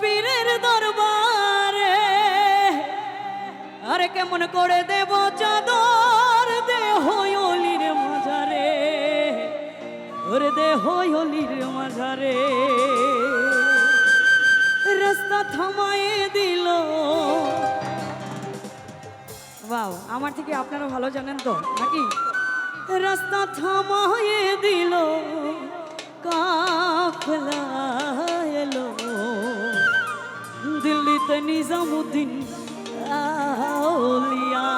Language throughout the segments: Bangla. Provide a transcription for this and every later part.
পীরের দরবারে। আরে কেমন করে দেব চাদর দেহ অলির মাঝারে। ওরে দেহ অলির মাঝারে। রাস্তা থামায়ে দিল। বাও আমার থেকে আপনারা ভালো জানেন তো, নাকি? রাস্তা থামায়ে দিল, কাফলা এলো। দিল্লিতে নিজামুদ্দিন আউলিয়া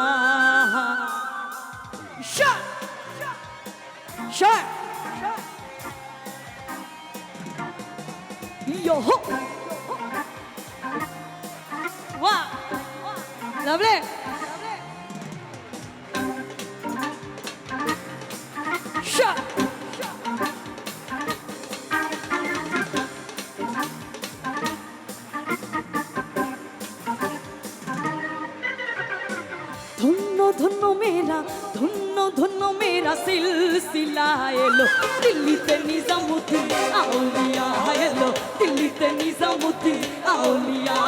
Shah Shah Yo ho! Wow! Lovely! ধন্য মেরা, ধন্য ধন্য মেরা সিলসিলা এলো। দিল্লিতে নিজামুদ্দিন, আউলিয়া এলো। দিল্লিতে নিজামুদ্দিন, আউলিয়া।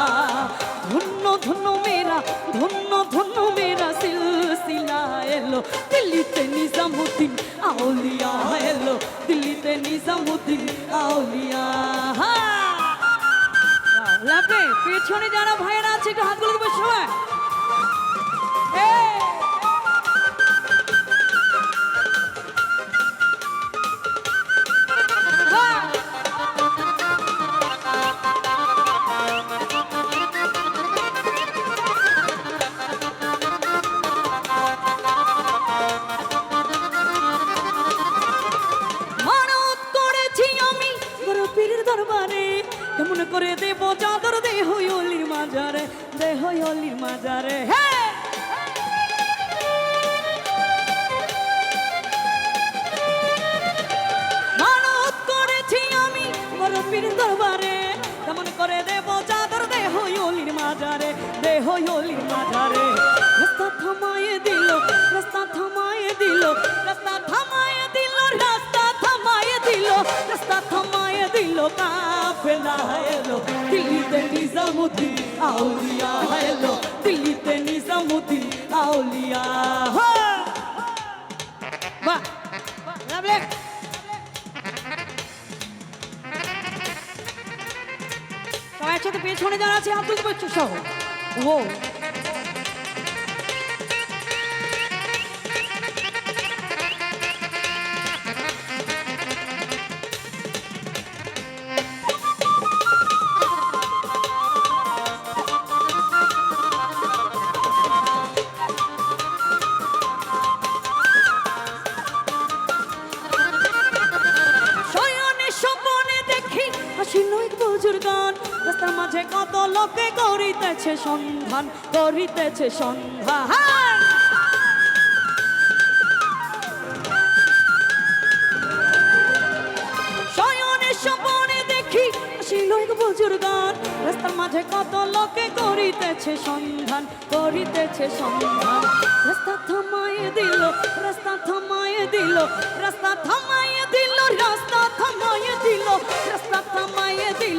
ধন্য ধন্য মেরা, ধন্য ধন্য মেরা সিলসিলা এলো। দিল্লিতে নিজামুদ্দিন, আউলিয়া এলো। দিল্লিতে নিজামুদ্দিন, আউলিয়া। পেছনে যারা ভাইয়েরা আছে, একটু হাতগুলো সবাই। কেমন করে দেব চাদর দেহ অলির মাজারে দেহ অলির মাজারে। হ্যাঁ! পীর দরবারে, কেমন করে দেব চাদর দেহ অলির মাজারে দেহ অলির মাজারে। রাস্তা থামায়ে দিল, রাস্তা থামায়ে দিল, রাস্তা থামায়ে দিল, রাস্তা থামায়ে দিল, রাস্তা থামায়ে দিল কাফেলা এলো। দিল্লিতে নিজামুদ্দিন, আউলিয়া এলো। দিল্লিতে নিজামুদ্দিন, আউলিয়া। বাহ সবাই একসাথে পেছনে হাত তুলতে পারছ সহ। ও। হাসিল এক বুজুর্গান রাস্তার মাঝে কত লোকে করিতেছে সন্ধান করিতেছে সন্ধান দেখি হাসিল এক বুজুর্গান রাস্তার মাঝে কত লোকে করিতেছে সন্ধান করিতেছে সন্ধান রাস্তা থামায়ে দিল, রাস্তা থামায়ে দিল, রাস্তা থামায়ে দিল, রাস্তা থামায়ে দিল, রাস্তা